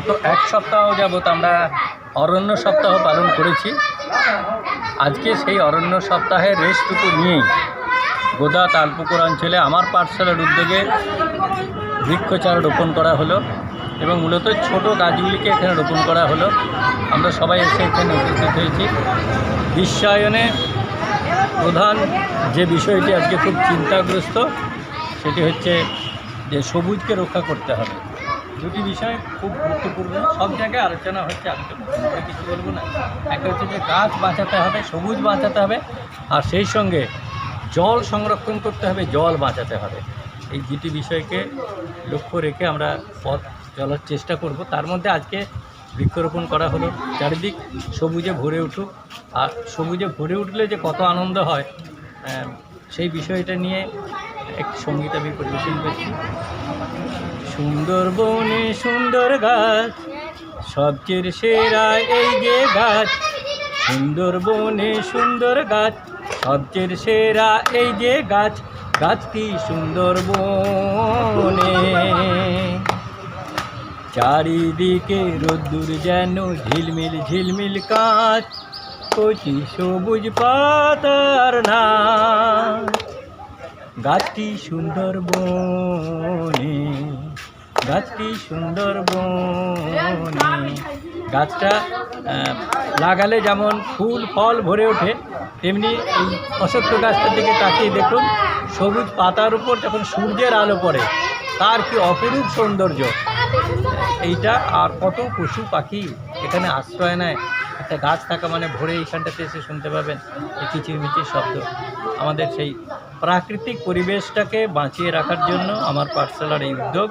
গত এক সপ্তাহ যাবৎ আমরা অরণ্য সপ্তাহ পালন করেছি। আজকে সেই অরণ্য সপ্তাহের রেসটুকু নিয়েই গোদা তালপুকুর অঞ্চলে আমার পাঠশালার উদ্যোগে বৃক্ষচারা রোপণ করা হলো এবং মূলত ছোট গাছগুলিকে এখানে রোপণ করা হলো। আমরা সবাই এসে এখানে উপস্থিত হয়েছি। বিশ্বায়নে প্রধান যে বিষয়টি আজকে খুব চিন্তাগ্রস্ত, সেটি হচ্ছে যে সবুজকে রক্ষা করতে হবে। দুটি বিষয় খুব গুরুত্বপূর্ণ। সব জায়গায় আলোচনা হচ্ছে করে কিছু বলব না। একটা হচ্ছে যে গাছ বাঁচাতে হবে, সবুজ বাঁচাতে হবে, আর সেই সঙ্গে জল সংরক্ষণ করতে হবে, জল বাঁচাতে হবে। এই দুটি বিষয়কে লক্ষ্য রেখে আমরা পথ চলার চেষ্টা করব। তার মধ্যে আজকে বৃক্ষরোপণ করা হলো। চারিদিক সবুজে ভরে উঠুক। আর সবুজে ভরে উঠলে যে কত আনন্দ হয় সেই বিষয়টা নিয়ে একটি সংগীত আমি পরিবেশন করছি। সুন্দরবনে সুন্দর গাছ সবচেয়ে সেরা এই যে গাছ। সুন্দরবনে সুন্দর গাছ সবচেয়ে সেরা এই যে গাছ। গাছটি সুন্দর বনে। চারিদিকে রোদ্দুর যেন ঝিলমিল ঝিলমিল কাঁচ কচি সবুজ পাতার না গাছটি সুন্দর বনে। গাছটি সুন্দর গাছটা লাগালে যেমন ফুল, ফল ভরে ওঠে, তেমনি এই অশ্বত্থ গাছটার দিকে তাকিয়ে দেখুন, সবুজ পাতার উপর যখন সূর্যের আলো পড়ে, তার কি অপরূপ সৌন্দর্য। এইটা আর কত পশু পাখি এখানে আশ্রয় নেয়। একটা গাছ থাকা মানে ভোরে এইখানটাতে এসে শুনতে পাবেন এই কিচিরমিচির শব্দ। আমাদের সেই প্রাকৃতিক পরিবেশটাকে বাঁচিয়ে রাখার জন্য আমার পাঠশালার এই উদ্যোগ।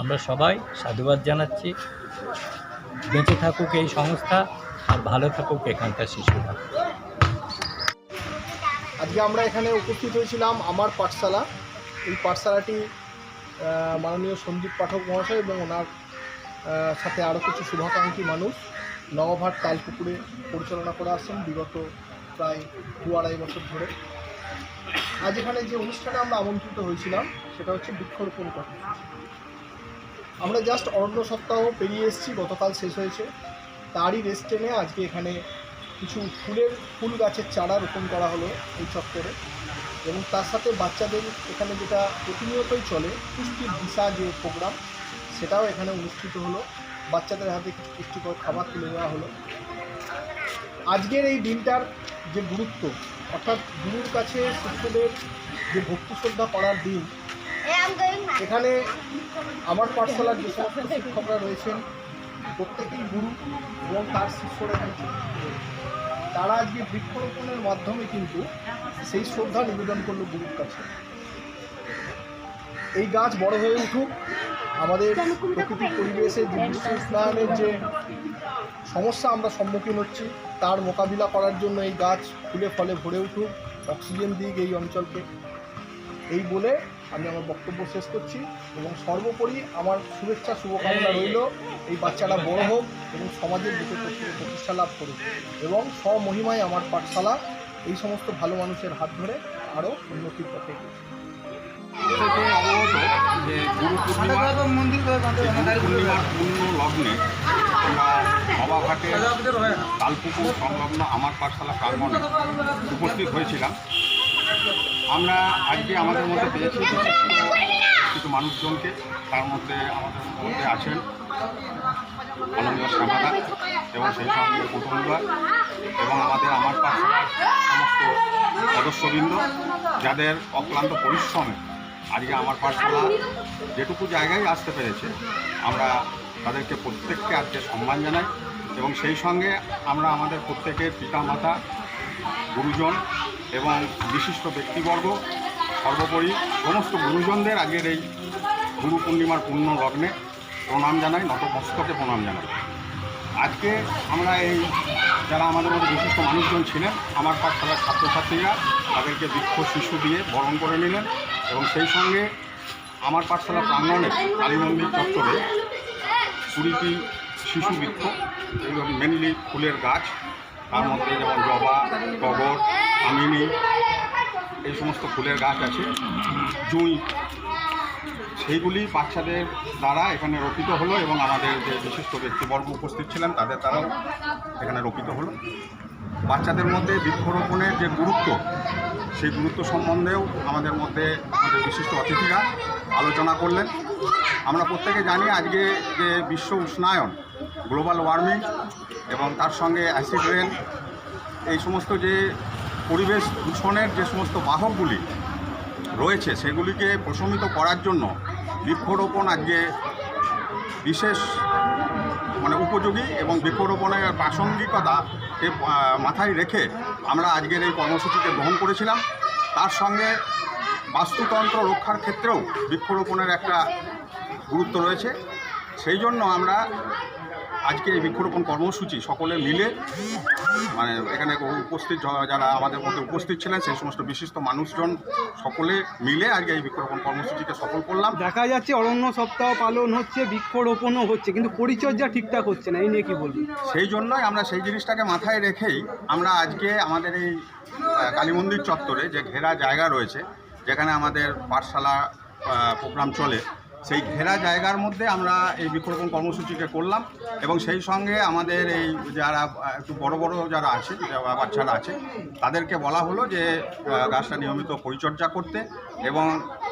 আমরা সবাই সাধুবাদ জানাচ্ছি। বেঁচে থাকুক এই সংস্থা, আর ভালো থাকুক এখানকার শিশুরা। আজকে আমরা এখানে উপস্থিত হয়েছিলাম আমার পাঠশালা। এই পাঠশালাটি মাননীয় সঞ্জীব পাঠক মহাশয় এবং ওনার সাথে আরও কিছু শুভাকাঙ্ক্ষী মানুষ। নবভাট তালপুকুরে পরিচালনা করে আসছেন বিগত প্রায় দু আড়াই বছর ধরে। আজ এখানে যে অনুষ্ঠানে আমরা আমন্ত্রিত হয়েছিলাম, সেটা হচ্ছে বৃক্ষরোপণ কর্মসূচি। আমরা জাস্ট অরণ্য সপ্তাহ পেরিয়ে এসেছি, গতকাল শেষ হয়েছে। তারই রেস্ট টেনে আজকে এখানে কিছু ফুলের, ফুল গাছের চারা রোপণ করা হলো এই চত্বরে। এবং তার সাথে বাচ্চাদের এখানে যেটা প্রতিনিয়তই চলে, পুষ্টির দিশা যে প্রোগ্রাম সেটাও এখানে অনুষ্ঠিত হলো। বাচ্চাদের হাতে কিছু পুষ্টিকর খাবার তুলে দেওয়া হলো। আজকের এই দিনটার যে গুরুত্ব, অর্থাৎ গুরুর কাছে শিশুদের যে ভক্তি শ্রদ্ধা করার দিন এখানে আমার পাঠশালার যে সমস্ত শিক্ষকরা রয়েছেন, প্রত্যেকেই গুরু এবং তার শিষ্যরা কিন্তু। তারা আজকে বৃক্ষরোপণের মাধ্যমে কিন্তু সেই শ্রদ্ধা নিবেদন করল গুরুর কাছে। এই গাছ বড় হয়ে উঠুক, আমাদের প্রকৃতির পরিবেশে যে বিশ্ব উষ্ণায়নের যে সমস্যা আমরা সম্মুখীন হচ্ছি, তার মোকাবিলা করার জন্য এই গাছ ফুলে ফলে ভরে উঠুক, অক্সিজেন দিক এই অঞ্চলকে। এই বলে আমি আমার বক্তব্য শেষ করছি এবং সর্বোপরি আমার শুভেচ্ছা, শুভকামনা রইল। এই বাচ্চারা বড় হোক এবং সমাজের প্রতি- প্রতিষ্ঠা লাভ করুক এবং স্বমহিমায় আমার পাঠশালা এই সমস্ত ভালো মানুষের হাত ধরে আরও উন্নতির পথে যে লগ্নে সংলগ্ন আমার পাঠশালা প্রাঙ্গণে উপস্থিত হয়েছিলাম। আমরা আজকে আমাদের মধ্যে পেয়েছি কিছু মানুষজনকে তার মধ্যে আমাদের মধ্যে আছেন আনন্দ শ্যামাদা এবং সেই সঙ্গে কুটুম্বা এবং আমাদের আমার পাঠশালার সমস্ত সদস্যবৃন্দ যাদের অক্লান্ত পরিশ্রমে আজকে আমার পাঠশালা যেটুকু জায়গায় আসতে পেরেছে আমরা তাদেরকে প্রত্যেককে আজকে সম্মান জানাই এবং সেই সঙ্গে আমরা আমাদের প্রত্যেকের পিতামাতা গুরুজন এবং বিশিষ্ট ব্যক্তিবর্গ, সর্বোপরি সমস্ত গুরুজনদের আগের এই গুরু পূর্ণিমার পূর্ণ লগ্নে প্রণাম জানাই, নতমস্তকে প্রণাম জানাই। আজকে আমরা এই যারা আমাদের মধ্যে বিশিষ্ট মানুষজন ছিলেন, আমার পাঠশালার ছাত্রছাত্রীরা, তাদেরকে বৃক্ষ শিশু দিয়ে বরণ করে নিলেন এবং সেই সঙ্গে আমার পাঠশালা প্রাঙ্গণে কালী মন্দির চত্বরে কুড়িটি শিশু বৃক্ষ এগুলো মেনলি ফুলের গাছ, তার মধ্যে যেমন জবা টগর আমিনি এই সমস্ত ফুলের গাছ আছে, জুঁই। সেইগুলি বাচ্চাদের দ্বারা এখানে রোপিত হলো এবং আমাদের যে বিশিষ্ট ব্যক্তিবর্গ উপস্থিত ছিলেন, তাদের দ্বারাও এখানে রোপিত হলো। বাচ্চাদের মধ্যে বৃক্ষরোপণের যে গুরুত্ব, সেই গুরুত্ব সম্বন্ধেও আমাদের মধ্যে আমাদের বিশিষ্ট অতিথিরা আলোচনা করলেন। আমরা প্রত্যেকে জানি আজকে যে বিশ্ব উষ্ণায়ন, গ্লোবাল ওয়ার্মিং এবং তার সঙ্গে অ্যাসিড রেন, এই সমস্ত যে পরিবেশ দূষণের যে সমস্ত বাহকগুলি রয়েছে সেগুলিকে প্রশমিত করার জন্য বৃক্ষরোপণ আজকে বিশেষ মানে উপযোগী এবং বৃক্ষরোপণের প্রাসঙ্গিকতাকে আহ, মাথায় রেখে আমরা আজকের এই কর্মসূচিকে গ্রহণ করেছিলাম। তার সঙ্গে বাস্তুতন্ত্র রক্ষার ক্ষেত্রেও বৃক্ষরোপণের একটা গুরুত্ব রয়েছে। সেই জন্য আমরা আজকে এই বৃক্ষরোপণ কর্মসূচি সকলে মিলে মানে এখানে উপস্থিত যারা আমাদের মধ্যে উপস্থিত ছিলেন সেই সমস্ত বিশিষ্ট মানুষজন সকলে মিলে আজকে এই বৃক্ষরোপণ কর্মসূচিকে সফল করলাম। দেখা যাচ্ছে অরণ্য সপ্তাহ পালন হচ্ছে বৃক্ষরোপণও হচ্ছে কিন্তু পরিচর্যা ঠিকঠাক হচ্ছে না এই নিয়ে কি বলব? সেই জন্যই আমরা সেই জিনিসটাকে মাথায় রেখেই আমরা আজকে আমাদের এই কালী মন্দির চত্বরে যে ঘেরা জায়গা রয়েছে যেখানে আমাদের পাঠশালা প্রোগ্রাম চলে সেই ঘেরা জায়গার মধ্যে আমরা এই বৃক্ষরোপণ কর্মসূচিকে করলাম এবং সেই সঙ্গে আমাদের এই যারা একটু বড় বড় যারা আছে বাচ্চারা আছে, তাদেরকে বলা হলো যে গাছটা নিয়মিত পরিচর্যা করতে এবং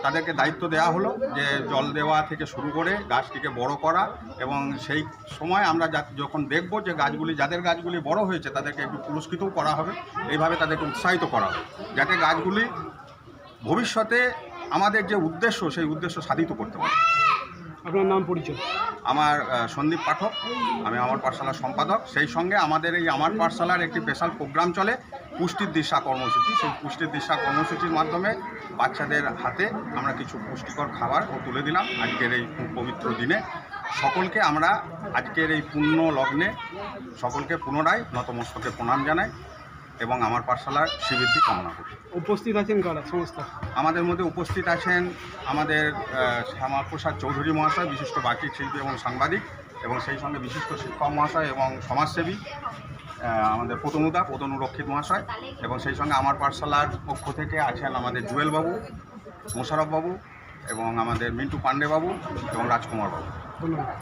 তাদেরকে দায়িত্ব দেওয়া হলো যে, জল দেওয়া থেকে শুরু করে গাছটিকে বড় করা এবং সেই সময় আমরা যখন দেখব যে গাছগুলি, যাদের গাছগুলি বড় হয়েছে, তাদেরকে একটু পুরস্কৃতও করা হবে। এইভাবে তাদেরকে উৎসাহিত করা হবে। যাতে গাছগুলি ভবিষ্যতে আমাদের যে উদ্দেশ্য সেই উদ্দেশ্য সাধিত করতে পারে। আপনার নাম পরিচয়? আমার সন্দীপ পাঠক। আমি আমার পাঠশালার সম্পাদক। সেই সঙ্গে আমাদের এই আমার পাঠশালার একটি স্পেশাল প্রোগ্রাম চলে পুষ্টির দিশা কর্মসূচি। সেই পুষ্টির দিশা কর্মসূচির মাধ্যমে বাচ্চাদের হাতে আমরা কিছু পুষ্টিকর খাবার ও তুলে দিলাম আজকের এই পবিত্র দিনে। সকলকে আমরা আজকের এই পুণ্য লগ্নে সকলকে পুনরায় নতমস্তকে প্রণাম জানাই। এবং আমার পাঠশালার শ্রীবৃদ্ধি কামনা করি। উপস্থিত আছেন কারা? সংস্থা আমাদের মধ্যে উপস্থিত আছেন আমাদের শ্যামাপ্রসাদ চৌধুরী মহাশয় বিশিষ্ট বার্ষিক শিল্পী এবং সাংবাদিক এবং সেই সঙ্গে বিশিষ্ট শিক্ষক মহাশয় এবং সমাজসেবী আমাদের পতনুদা পতনু রক্ষিত মহাশয় এবং সেই সঙ্গে আমার পাঠশালার পক্ষ থেকে আছেন আমাদের জুয়েল বাবু মোশারফ বাবু এবং আমাদের মিন্টু পান্ডে বাবু এবং রাজকুমার বাবু। ধন্যবাদ।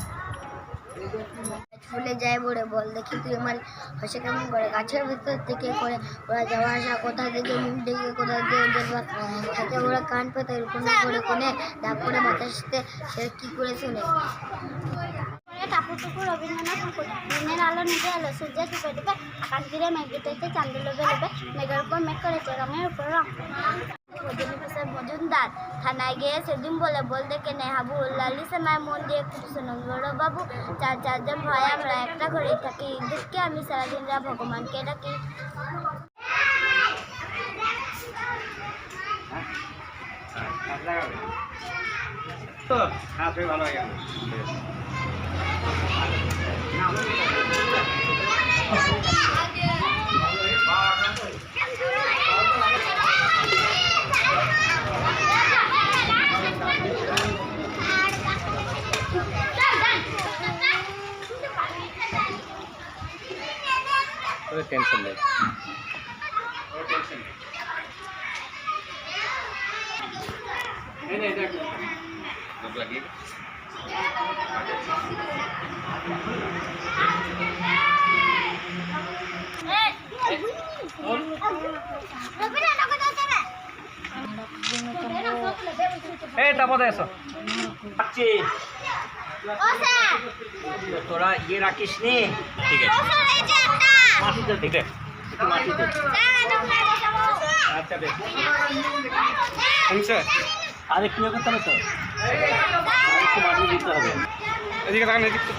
ফুলে যায় বলে বল। দেখি তুই আমার হাসে কেমন করে? গাছের ভিতর থেকে করে ওরা যাওয়া আসা কোথা থেকে, মুখ ডেকে কোথা থেকে ওদের ওরা কান পেতে রূপনা করে কোনে তারপরে বাতাসতে সে কি করে শুনে? টাপুটুকু রবীন্দ্রনাথ ঠাকুর। দিনের আলো নিভে এলো সূর্য ডুবে ডুবে আকাশ ঘিরে মেঘ দিতেছে চাঁদ লোবে লোবে মেঘের উপর মেঘ করেছে, রঙের উপর রং। রজনী প্রসাদ মজুমদার। থানায় গিয়ে সেদিন বলে বল দেখে নে হাবু লালি সেমায় মন দিয়ে বড় বাবু চার চারজন ভয় আমরা একটা ঘরেই থাকি। দুঃখে আমি সারাদিন রা ভগবানকে ডাকি। টেনশন নেই। এই তারপরে এসো। আচ্ছি। তোরা ইয়ে রাখিস নি ঠিক আছে মাটিতে দিকে মাটিতে আচ্ছা বেশ শুনছে আরে কি করতে হবে তো একটু মাটি দিতে হবে এদিকে তাকান এদিকে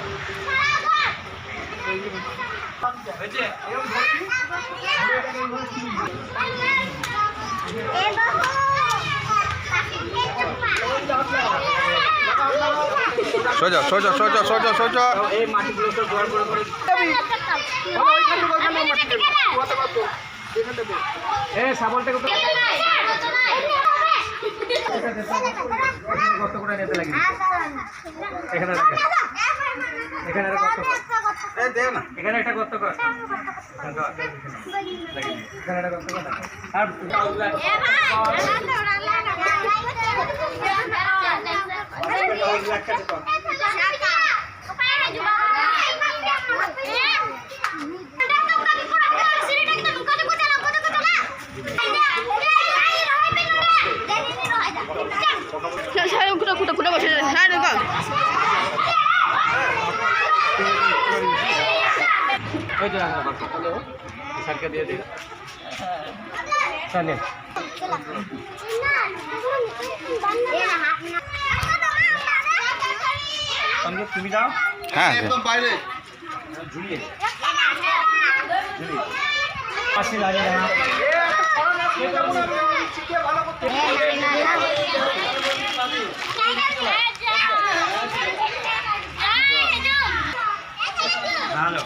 সোজা সোজা সোজা সোজা সোজা এই মাটিগুলো তো জোয়ার করে করে এ সাবলটা কত কত করে নিতে লাগে এখানে রাখ। এখানে একটা কত কর। এখানে একটা কত কর এখানে একটা কত কর আর ওই যে স্যারকে দিয়ে দিন চলে সঙ্গে তুমি দাও হ্যাঁ একদম বাইরে ঝুলিয়ে পাশে লাগে না ভালো